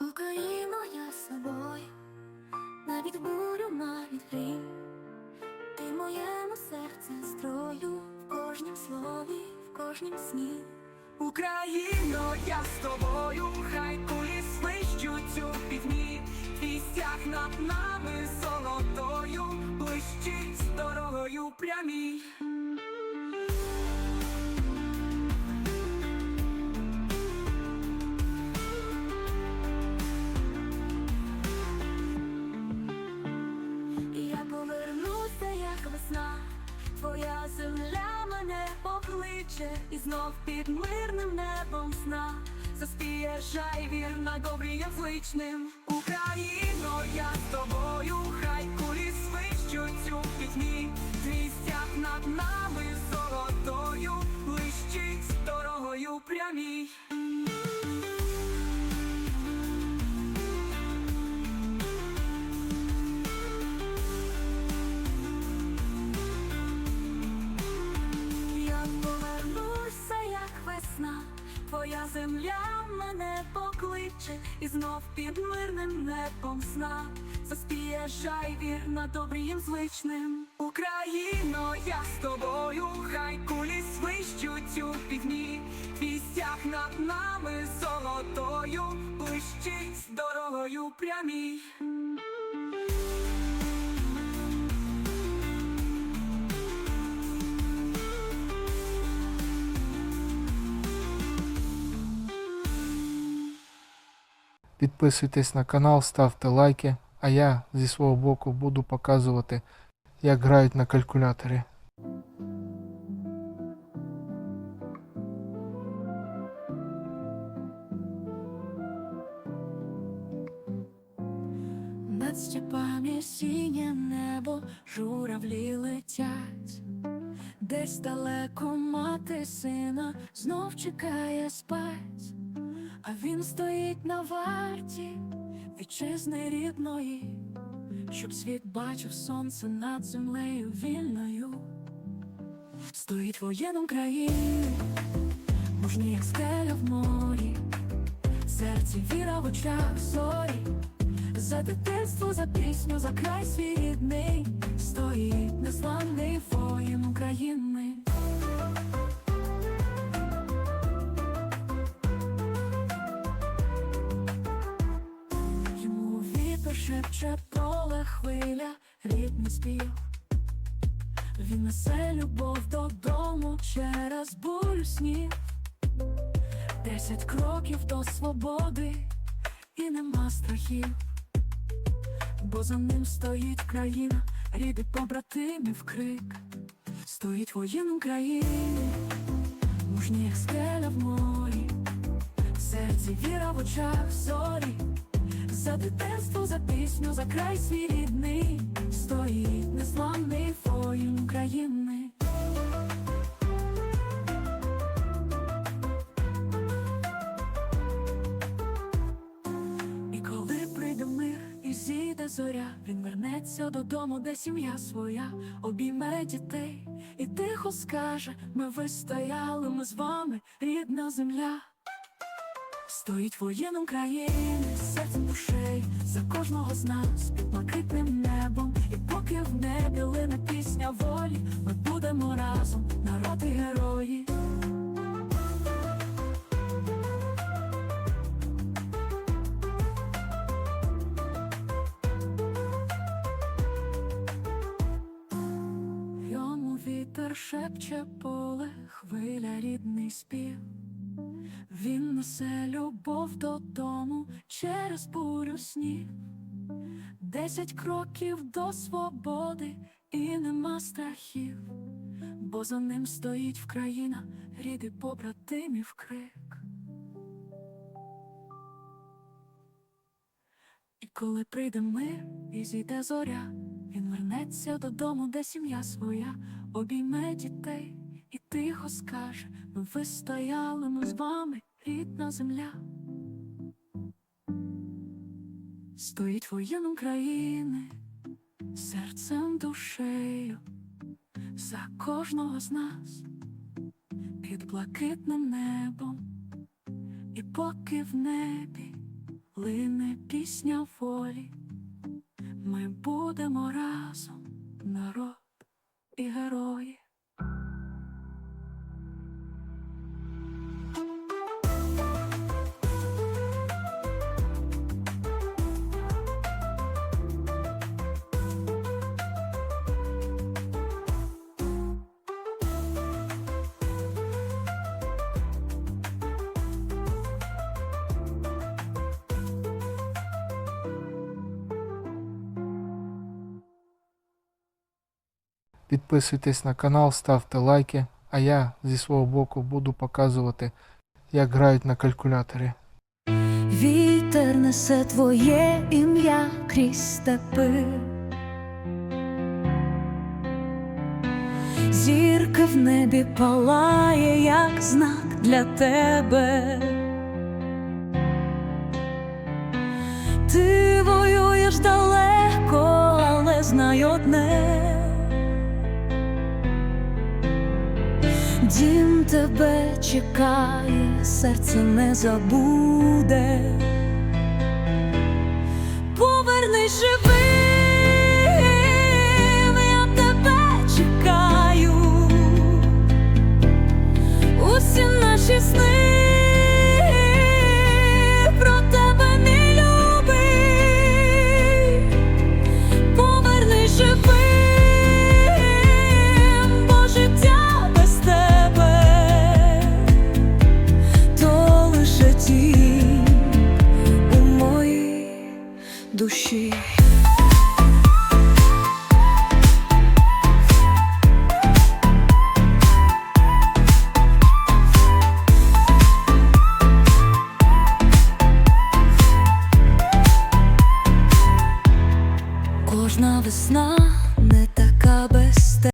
Україно, я з собою, навіть бурю, навіть грім, ти моєму серці строю. В кожнім слові, в кожнім сні. Україно, я з тобою, хай кулі свищуть у півдні, твій стяг над нами золотою, блищить дорогою прямій. Покличе, і знов під мирним небом сна заспіє жай вірна добрієм звичним. Україно, я з тобою, хай кулі свищуть у пітьмі, твій стяг над твоя земля мене покличе, і знов під мирним небом сна заспіє жай вірна добрієм звичним. Україно, я з тобою, хай кулі свищуть у півдні, твій над нами золотою, блищить дорогою прямій. Підписуйтесь на канал, ставте лайки, а я зі свого боку буду показувати, як грають на калькуляторі. Над степами синє небо, журавлі летять, десь далеко мати сина знов чекає спать, а він стоїть на варті вітчизни рідної, щоб світ бачив сонце над землею вільною. Стоїть воєнном країні, мужній як скеля в морі, серці віра в очах зорі. За дитинство, за пісню, за край свій рідний Стоїть незламний воїн України шепче поле хвиля, рідний спів. Він несе любов додому через бурю снів. Десять кроків до свободи і нема страхів. Бо за ним стоїть країна, ріди побратимів крик, стоїть воїн України, мужній як скеля в морі, в серці віра в очах зорі, за дитинство, за пісню, за край свій рідний, стоїть незламний воїн України. І коли прийде мир і зійде зоря, він вернеться додому, де сім'я своя, обійме дітей і тихо скаже: ми вистояли, ми з вами, рідна земля. Стоїть воєнном країни, серцем душею за кожного з нас під блакитним небом, і поки в небі лине пісня волі, ми будемо разом, народ герої. Йому вітер шепче поле, хвиля рідний спів. Він несе любов додому через бурю снів. Десять кроків до свободи і нема страхів, бо за ним стоїть Вкраїна, ріди побратимів крик. І коли прийде мир і зійде зоря, він вернеться додому, де сім'я своя, обійме дітей і тихо скаже: ми вистояли, ми з вами, рідна земля. Стоїть воєнном країни, серцем душею за кожного з нас під блакитним небом, і поки в небі лине пісня волі, ми будемо разом, народ і герої. Підписуйтесь на канал, ставте лайки, а я зі свого боку буду показувати, як грають на калькуляторі. Вітер несе твоє ім'я крізь степи. Зірка в небі палає, як знак для тебе. Ти воюєш далеко, але знай одне. Дім тебе чекає, серце не забуде. Повернись живим,